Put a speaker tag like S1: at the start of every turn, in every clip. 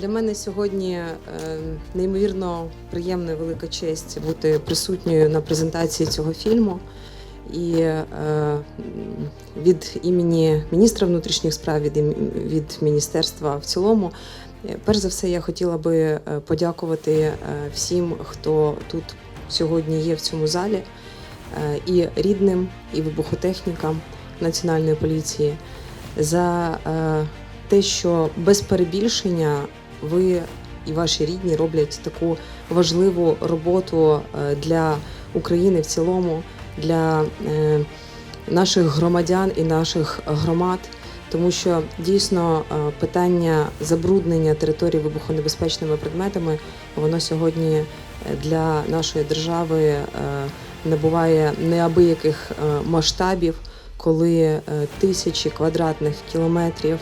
S1: Для мене сьогодні е, неймовірно приємна велика честь бути присутньою на презентації цього фільму. І е, від імені міністра внутрішніх справ, від, від міністерства в цілому, перш за все, я хотіла би е, подякувати е, всім, хто тут сьогодні є в цьому залі, і рідним, і вибухотехнікам Національної поліції за те, що без перебільшення ви і ваші рідні роблять таку важливу роботу е, для України в цілому, для е, наших громадян і наших громад. Тому що дійсно е, питання забруднення територій вибухонебезпечними предметами воно сьогодні для нашої держави набуває неабияких масштабів, коли тисячі квадратних кілометрів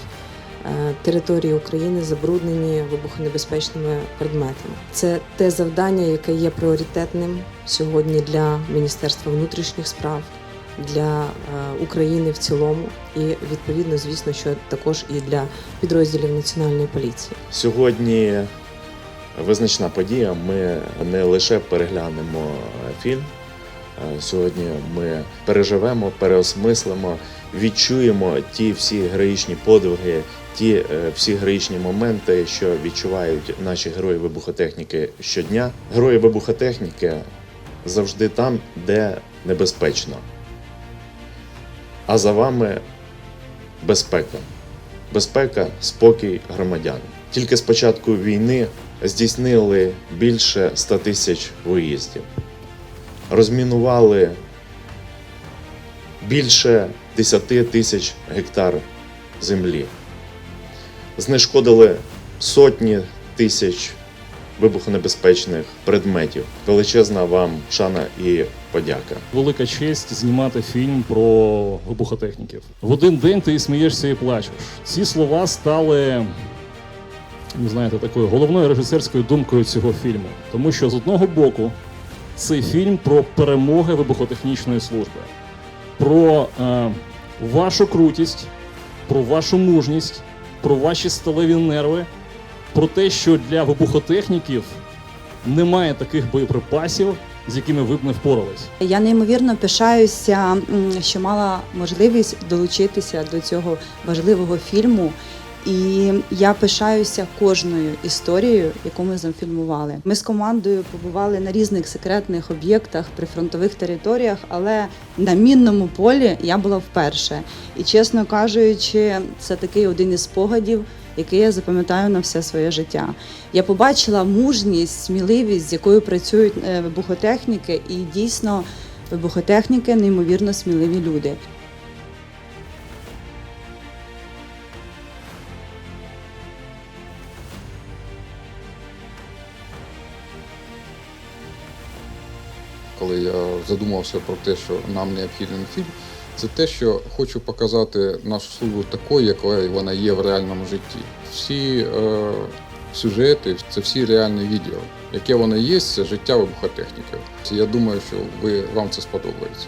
S1: території України забруднені вибухонебезпечними предметами. Це те завдання, яке є пріоритетним сьогодні для Міністерства внутрішніх справ, для е, України в цілому, і відповідно, звісно, що також і для підрозділів національної поліції.
S2: Сьогодні визначна подія. Ми не лише переглянемо фільм. е, Сьогодні ми переживемо, переосмислимо, відчуємо ті всі героїчні подвиги, ті е, всі героїчні моменти, що відчувають наші герої вибухотехніки щодня. Герої вибухотехніки завжди там, де небезпечно. А за вами безпека безпека, спокій громадян. Тільки з початку війни здійснили більше 100 тисяч виїздів, розмінували більше 10 тисяч гектар землі, знешкодили сотні тисяч вибухонебезпечних предметів. Величезна вам шана і подяка.
S3: Велика честь знімати фільм про вибухотехніків. В один день ти смієшся і плачеш. Ці слова стали, ви знаєте, такою головною режисерською думкою цього фільму. Тому що з одного боку цей фільм про перемоги вибухотехнічної служби, про е, вашу крутість, про вашу мужність, про ваші сталеві нерви, про те, що для вибухотехніків немає таких боєприпасів, з якими ви б не впорались.
S4: Я неймовірно пишаюся, що мала можливість долучитися до цього важливого фільму. І я пишаюся кожною історією, яку ми зафільмували. Ми з командою побували на різних секретних об'єктах при фронтових територіях, але на мінному полі я була вперше. І чесно кажучи, це такий один із спогадів, який я запам'ятаю на все своє життя. Я побачила мужність, сміливість, з якою працюють е, вибухотехніки, і дійсно вибухотехніки неймовірно сміливі люди.
S5: Коли я задумався про те, що нам необхідний фільм, це те, що хочу показати нашу службу такою, якою вона є в реальному житті. Всі е, сюжети, це всі реальні відео. Яке воно є, це життя вибухотехніки. Я думаю, що ви, вам це сподобається.